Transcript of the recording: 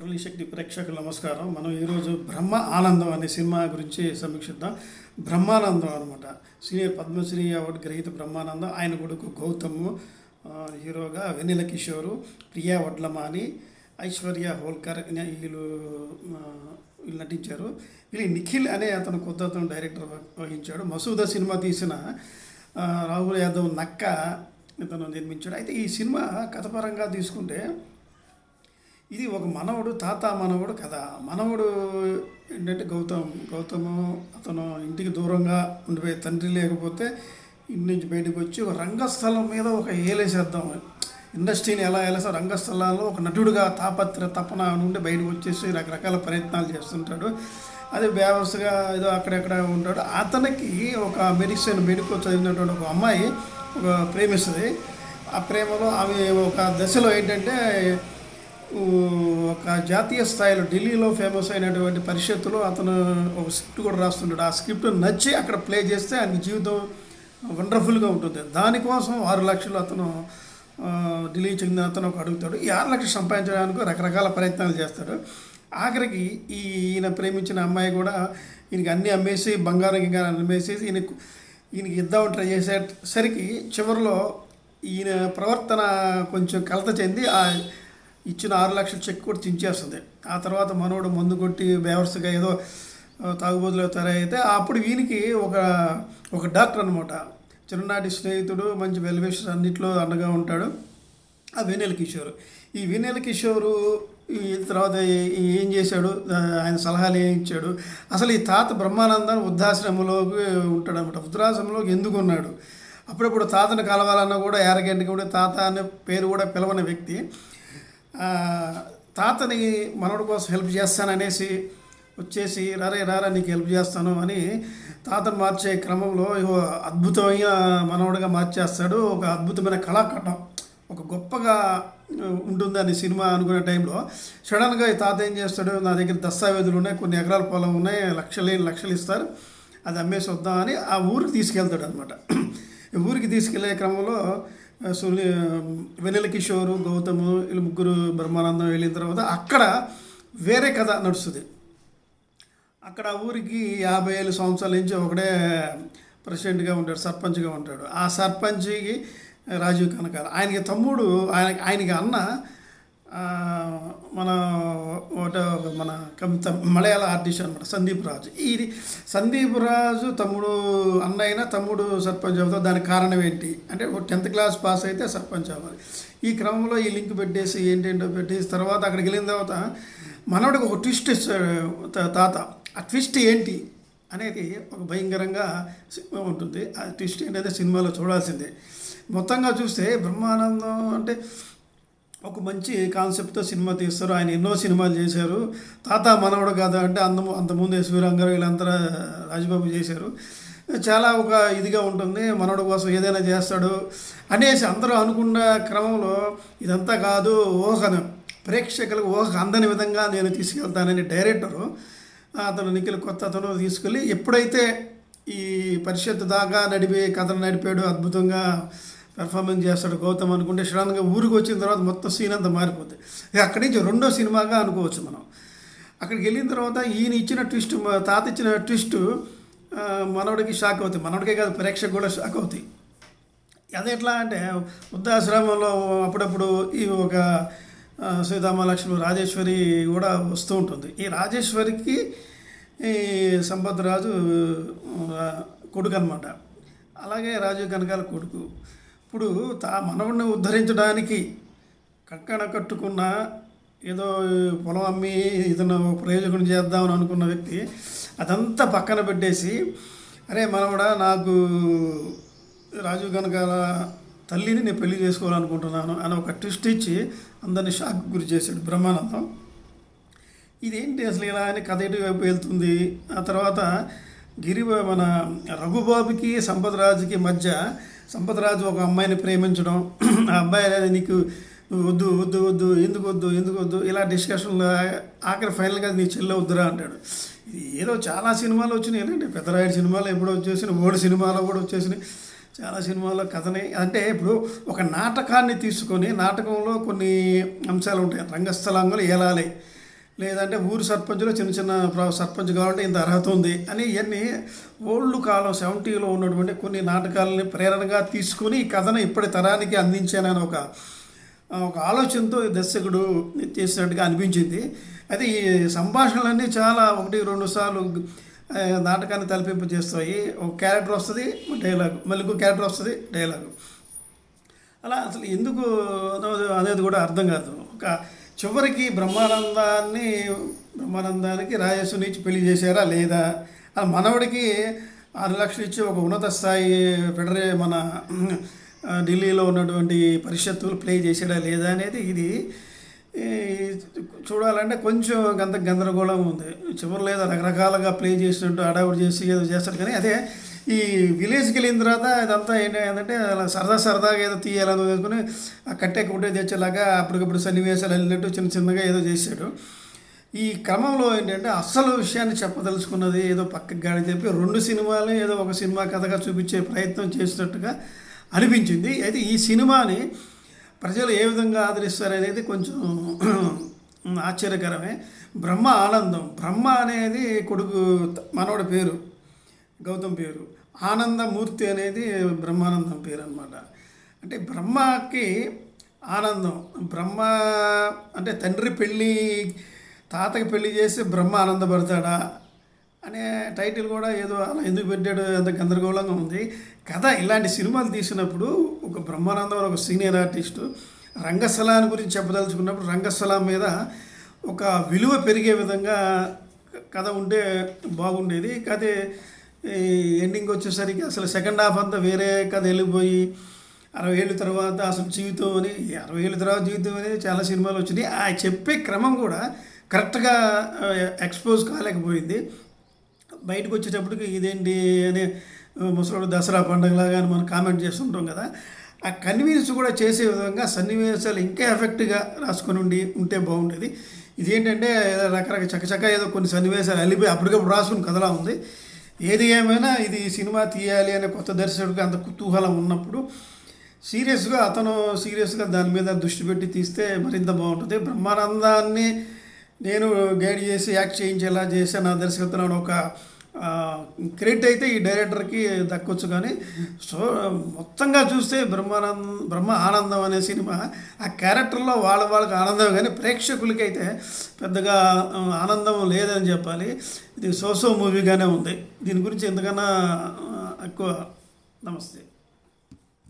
మురళీ శక్తి ప్రేక్షకులు నమస్కారం. మనం ఈరోజు బ్రహ్మ ఆనందం అనే సినిమా గురించి సమీక్షిద్దాం. బ్రహ్మానందం అనమాట సీనియర్ పద్మశ్రీ అవార్డు గ్రహీత బ్రహ్మానందం. ఆయన కొడుకు గౌతమ్ హీరోగా వెన్నెల కిషోరు ప్రియా వడ్లమాని ఐశ్వర్య హోల్కర్ వీళ్ళు వీళ్ళు నటించారు. వీళ్ళు నిఖిల్ అనే అతను కొత్త అతను డైరెక్టర్ వహించాడు. మసూదా సినిమా తీసిన రాహుల్ యాదవ్ నక్క ఇతను నిర్మించాడు. అయితే ఈ సినిమా కథపరంగా తీసుకుంటే ఇది ఒక మనవడు తాత మనవడు కథ. మనవడు ఏంటంటే గౌతమ్ గౌతము అతను ఇంటికి దూరంగా ఉండిపోయి తండ్రి లేకపోతే ఇంటి నుంచి బయటకు వచ్చి ఒక రంగస్థలం మీద ఒక ఏలేసేద్దాం. ఇండస్ట్రీని ఎలా ఏలేసా రంగస్థలాల్లో ఒక నటుడుగా తాపత్ర తపన నుండి బయటకు వచ్చేసి రకరకాల ప్రయత్నాలు చేస్తుంటాడు. అదే బేవస్గా ఏదో అక్కడెక్కడ ఉంటాడు. అతనికి ఒక మెడిసిన్ మెడికల్ చదివినటువంటి ఒక అమ్మాయి ఒక ప్రేమిస్తుంది. ఆ ప్రేమలో ఆమె ఒక దశలో ఏంటంటే ఒక జాతీయ స్థాయిలో ఢిల్లీలో ఫేమస్ అయినటువంటి పరిషత్తులో అతను ఒక స్క్రిప్ట్ కూడా రాస్తుంటాడు. ఆ స్క్రిప్ట్ నచ్చి అక్కడ ప్లే చేస్తే ఆయన జీవితం వండర్ఫుల్గా ఉంటుంది. దానికోసం ఆరు లక్షలు అతను ఢిల్లీ చెందిన అతను ఒక అడుగుతాడు. ఈ ఆరు లక్షలు సంపాదించడానికి రకరకాల ప్రయత్నాలు చేస్తాడు. ఆఖరికి ఈ ఈయన ప్రేమించిన అమ్మాయి కూడా ఈయనకి అన్నీ అమ్మేసి బంగారం ఇంకా అమ్మేసి ఈయనకు ఈయనకి ఇద్దామని ట్రై చేసేసరికి చివరిలో ఈయన ప్రవర్తన కొంచెం కలత చెంది ఆ ఇచ్చిన ఆరు లక్షల చెక్ కూడా చించేస్తుంది. ఆ తర్వాత మనోడు మందు కొట్టి బేవర్స్గా ఏదో తాగుబోతులు తయారైతే అప్పుడు వీనికి ఒక ఒక డాక్టర్ అనమాట చిన్ననాటి స్నేహితుడు మంచి వెల్వేషన్ అన్నింటిలో అండగా ఉంటాడు. ఆ వెన్నెల కిషోర్. ఈ వెన్నెల కిషోరు ఈ తర్వాత ఏం చేశాడు? ఆయన సలహాలు ఏం ఇచ్చాడు? అసలు ఈ తాత బ్రహ్మానందాన్ని వృద్ధాశ్రమంలోకి ఉంటాడు అనమాట వృద్ధాశ్రమంలోకి ఎందుకు ఉన్నాడు? అప్పుడప్పుడు తాతను కలవాలన్నా కూడా యారగంటకి కూడా తాత అనే పేరు కూడా పిలవని వ్యక్తి. తాతని మనవడి కోసం హెల్ప్ చేస్తాననేసి వచ్చేసి రారే రారా నీకు హెల్ప్ చేస్తాను అని తాతను మార్చే క్రమంలో అద్భుతమైన మనవడిగా మార్చేస్తాడు. ఒక అద్భుతమైన కళాఖండం ఒక గొప్పగా ఉంటుందని సినిమా అనుకునే టైంలో సడన్గా ఈ తాత ఏం చేస్తాడు నా దగ్గర దస్తావేజులు ఉన్నాయి కొన్ని ఎకరాల పొలం ఉన్నాయి లక్షలు లక్షలు ఇస్తారు అది అమ్మేసి వద్దామని ఆ ఊరికి తీసుకెళ్తాడు అనమాట ఊరికి తీసుకెళ్ళే క్రమంలో సుని వెన్నెల కిషోరు గౌతము వీళ్ళు ముగ్గురు బ్రహ్మానందం వెళ్ళిన తర్వాత అక్కడ వేరే కథ నడుస్తుంది. అక్కడ ఊరికి యాభై ఏళ్ళు సంవత్సరాల నుంచి ఒకడే ప్రెసిడెంట్గా ఉంటాడు సర్పంచ్గా ఉంటాడు. ఆ సర్పంచ్కి రాజీవ్ కనకాల ఆయనకి తమ్ముడు ఆయన ఆయనకి అన్న మన ఒకట మన కవిత మలయాళ ఆర్టిస్ట్ అనమాట సందీప్ రాజు. ఇది సందీప్ రాజు తమ్ముడు అన్న తమ్ముడు సర్పంచ్ అవుతాడు దానికి కారణం ఏంటి? అంటే టెన్త్ క్లాస్ పాస్ అయితే సర్పంచ్ అవ్వాలి. ఈ క్రమంలో ఈ లింక్ పెట్టేసి ఏంటేంటో పెట్టేసి తర్వాత అక్కడికి వెళ్ళిన తర్వాత మనవడికి ఒక ట్విస్ట్ తాత ఆ ట్విస్ట్ ఏంటి అనేది ఒక భయంకరంగా సినిమా ఉంటుంది. ఆ ట్విస్ట్ ఏంటంటే సినిమాలో చూడాల్సిందే. మొత్తంగా చూస్తే బ్రహ్మానందం అంటే ఒక మంచి కాన్సెప్ట్తో సినిమా తీస్తారు. ఆయన ఎన్నో సినిమాలు చేశారు. తాత మనవడు కాదా అంటే అందము అంతకుముందు ఎస్వి రంగారావు వీళ్ళంతా రాజబాబు చేశారు. చాలా ఒక ఇదిగా ఉంటుంది. మనవడు కోసం ఏదైనా చేస్తాడు అనేసి అందరూ అనుకున్న క్రమంలో ఇదంతా కాదు ఊహను. ప్రేక్షకులకు ఊహ అందని విధంగా నేను తీసుకెళ్తానని డైరెక్టరు అతను నిఖిల్ కొత్త అతను తీసుకెళ్ళి ఎప్పుడైతే ఈ పరిషత్ దాకా నడిపే కథను నడిపాడు అద్భుతంగా పెర్ఫార్మెన్స్ చేస్తాడు గౌతమ్ అనుకుంటే సడన్గా ఊరికి వచ్చిన తర్వాత మొత్తం సీన్ అంతా మారిపోతుంది ఇక అక్కడి నుంచి రెండో సినిమాగా అనుకోవచ్చు మనం. అక్కడికి వెళ్ళిన తర్వాత ఈయన ఇచ్చిన ట్విస్ట్ తాత ఇచ్చిన ట్విస్ట్ మనవడికి షాక్ అవుతాయి. మనవడికే కాదు ప్రేక్షకు కూడా షాక్ అవుతాయి. అది ఎట్లా అంటే వృద్ధాశ్రమంలో అప్పుడప్పుడు ఈ ఒక సీతామహాలక్ష్మి రాజేశ్వరి కూడా వస్తూ ఉంటుంది. ఈ రాజేశ్వరికి ఈ సంపత్ రాజు కొడుకు అనమాట అలాగే రాజీవ్ కనకాల కొడుకు. ఇప్పుడు తా మనవుడిని ఉద్ధరించడానికి కక్కన కట్టుకున్న ఏదో పొలం అమ్మి ఏదైనా ప్రయోజనం చేద్దామని అనుకున్న వ్యక్తి అదంతా పక్కన పెట్టేసి అరే మనవడా నాకు రాజీవ్ కనకాల తల్లిని నేను పెళ్ళి చేసుకోవాలనుకుంటున్నాను అని ఒక ట్విస్ట్ ఇచ్చి అందరిని షాక్ గురి చేశాడు బ్రహ్మానందం. ఇదేంటి అసలు ఇలా అని కథ ఎటువైపు వెళ్తుంది? ఆ తర్వాత గిరి మన రఘుబాబుకి సంపదరాజుకి మధ్య సంపదరాజు ఒక అమ్మాయిని ప్రేమించడం ఆ అబ్బాయి అనేది నీకు వద్దు వద్దు వద్దు ఎందుకు వద్దు ఎందుకు వద్దు ఇలా డిస్కషన్లో ఆఖరి ఫైనల్గా నీ చెల్లె వద్దురా అంటాడు. ఏదో చాలా సినిమాలు వచ్చినాయి అంటే పెద్దరాయుడు సినిమాలు ఎప్పుడో వచ్చేసినాయి ఓడి సినిమాలో కూడా వచ్చేసినాయి. చాలా సినిమాల్లో కథనే అంటే ఇప్పుడు ఒక నాటకాన్ని తీసుకొని నాటకంలో కొన్ని అంశాలు ఉంటాయి రంగస్థలంలో ఏలాలి. లేదంటే ఊరు సర్పంచ్లో చిన్న చిన్న ప్ర- సర్పంచ్ కావాలంటే ఇంత అర్హత ఉంది అని ఇవన్నీ ఓల్డ్ కాలం సెవెంటీలో ఉన్నటువంటి కొన్ని నాటకాలని ప్రేరణగా తీసుకుని ఈ కథను ఇప్పటి తరానికి అందించానని ఒక ఒక ఆలోచనతో దర్శకుడు చేసినట్టుగా అనిపించింది. అయితే ఈ సంభాషణలన్నీ చాలా ఒకటి రెండు సార్లు నాటకాన్ని తలపింపు చేస్తాయి. ఒక క్యారెక్టర్ వస్తుంది డైలాగ్ మళ్ళీ ఇంకో క్యారెక్టర్ వస్తుంది డైలాగ్. అలా అసలు ఎందుకు అనేది కూడా అర్థం కాదు. ఒక చివరికి బ్రహ్మానందాన్ని బ్రహ్మానందానికి రాజస్సుని ఇచ్చి పెళ్ళి చేశారా లేదా? ఆ మనవడికి ఆరు లక్షలు ఇచ్చి ఒక ఉన్నత స్థాయి ఫెడరే మన ఢిల్లీలో ఉన్నటువంటి పరిషత్తులు ప్లే చేశాడా లేదా అనేది ఇది చూడాలంటే కొంచెం గంత గందరగోళం ఉంది. చివరిలో ఏదో రకరకాలుగా ప్లే చేసినట్టు అడావుడు చేసి ఏదో చేస్తారు కానీ అదే ఈ విలేజ్కి వెళ్ళిన తర్వాత ఇదంతా ఏంటంటే అలా సరదా సరదాగా ఏదో తీయాలని వేసుకుని ఆ కట్టే కుట్టే తెచ్చేలాగా అప్పటికప్పుడు సన్నివేశాలు వెళ్ళినట్టు చిన్న చిన్నగా ఏదో చేశాడు. ఈ క్రమంలో ఏంటంటే అస్సలు విషయాన్ని చెప్పదలుచుకున్నది ఏదో పక్కకి గాడి చెప్పి రెండు సినిమాలు ఏదో ఒక సినిమా కథగా చూపించే ప్రయత్నం చేసినట్టుగా అనిపించింది. అయితే ఈ సినిమాని ప్రజలు ఏ విధంగా ఆదరిస్తారు అనేది కొంచెం ఆశ్చర్యకరమే. బ్రహ్మ ఆనందం. బ్రహ్మ అనేది కొడుకు మనవడి పేరు. గౌతమ్ పేరు. ఆనందమూర్తి అనేది బ్రహ్మానందం పేరు అనమాట అంటే బ్రహ్మకి ఆనందం. బ్రహ్మ అంటే తండ్రి పెళ్ళి తాతకి పెళ్ళి చేసి బ్రహ్మ ఆనందపడతాడా అనే టైటిల్ కూడా ఏదో అలా ఎందుకు పెట్టాడు అంత గందరగోళంగా ఉంది. కథ ఇలాంటి సినిమాలు తీసినప్పుడు ఒక బ్రహ్మానందం ఒక సీనియర్ ఆర్టిస్టు రంగస్థలాన్ని గురించి చెప్పదలుచుకున్నప్పుడు రంగస్థలం మీద ఒక విలువ పెరిగే విధంగా కథ ఉంటే బాగుండేది. కథ ఎండింగ్ వచ్చేసరికి అసలు సెకండ్ హాఫ్ అంతా వేరే కథ వెళ్ళిపోయి అరవై ఏళ్ళ తర్వాత అసలు జీవితం అని అరవై ఏళ్ళ తర్వాత జీవితం అనేది చాలా సినిమాలు వచ్చినాయి. ఆ చెప్పే క్రమం కూడా కరెక్ట్గా ఎక్స్పోజ్ కాలేకపోయింది. బయటకు వచ్చేటప్పటికి ఇదేంటి అని ముసలి దసరా పండుగలాగా అని మనం కామెంట్ చేస్తుంటాం కదా ఆ కన్వీన్స్ కూడా చేసే విధంగా సన్నివేశాలు ఇంకా ఎఫెక్ట్గా రాసుకొని ఉండి ఉంటే బాగుండేది. ఇదేంటంటే రకరకాల చక్కచక్క ఏదో కొన్ని సన్నివేశాలు అల్లిపోయి అప్పటికప్పుడు రాసుకుని కథలా ఉంది. ఏది ఏమైనా ఇది సినిమా తీయాలి అనే కొత్త దర్శకుడికి అంత కుతూహలం ఉన్నప్పుడు సీరియస్గా అతను సీరియస్గా దాని మీద దృష్టి పెట్టి తీస్తే మరింత బాగుంటుంది. బ్రహ్మానందాన్ని నేను గైడ్ చేసి యాక్ట్ చేయించేలా చేసే నా దర్శకత్వంలో ఒక క్రెడిట్ అయితే ఈ డైరెక్టర్కి దక్కొచ్చు కానీ సో మొత్తంగా చూస్తే బ్రహ్మానందం బ్రహ్మ ఆనందం అనే సినిమా ఆ క్యారెక్టర్లో వాళ్ళ వాళ్ళకి ఆనందం కానీ ప్రేక్షకులకి అయితే పెద్దగా ఆనందం లేదని చెప్పాలి. ఇది సోసో మూవీగానే ఉంది. దీని గురించి ఎంతకన్నా ఎక్కువ నమస్తే.